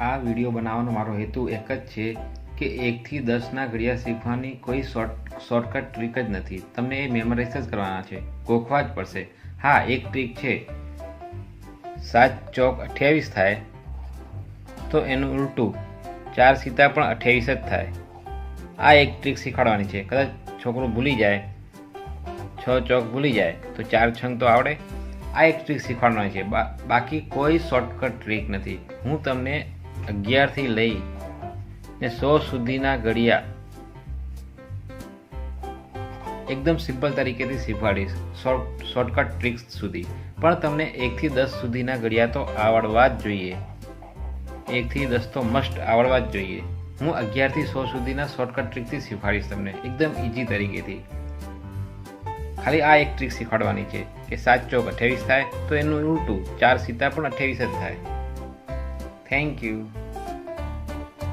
આ વીડિયો બનાવવાનો મારો હેતુ એક જ છે કે એકથી દસના ઘડિયા શીખવાની કોઈ શોર્ટ, શોર્ટકટ ટ્રીક જ નથી. તમને એ મેમરાઇઝ જ કરવાના છે. ગોખવા જ પડશે. હા, એક ટ્રીક છે. સાત ચોક અઠ્યાવીસ થાય તો એનું ઉલટું. ચાર સીતા પણ અઠ્યાવીસ જ થાય. આ એક ટ્રીક શીખવાડવાની છે. કદાચ છોકરો ભૂલી જાય. છ ચોક ભૂલી જાય. તો ચાર છંગ તો આવડે. આ એક ટ્રીક શીખવાડવાની છે. બાકી કોઈ શોર્ટકટ ટ્રીક નથી. હું તમને અગિયારથી લઈ ને સો સુધીના ઘડિયા એકદમ સિમ્પલ તરીકેથી શીખવાડીશ. શોર્ટ, શોર્ટકટ ટ્રિક્સ સુધી. પણ તમને એકથી દસ સુધીના ઘડિયા તો આવડવા જ જોઈએ. એકથી દસ તો મસ્ટ આવડવા જ જોઈએ. હું અગિયારથી સો સુધીના શોર્ટકટ ટ્રીકથી શીખવાડીશ તમને. એકદમ ઇઝી તરીકેથી. ખાલી આ એક ટ્રીક શીખવાડવાની છે કે સાત ચોક અઠ્યાવીસ થાય તો એનું ઉલટું ચાર સીતા પણ અઠ્યાવીસ જ થાય. Thank you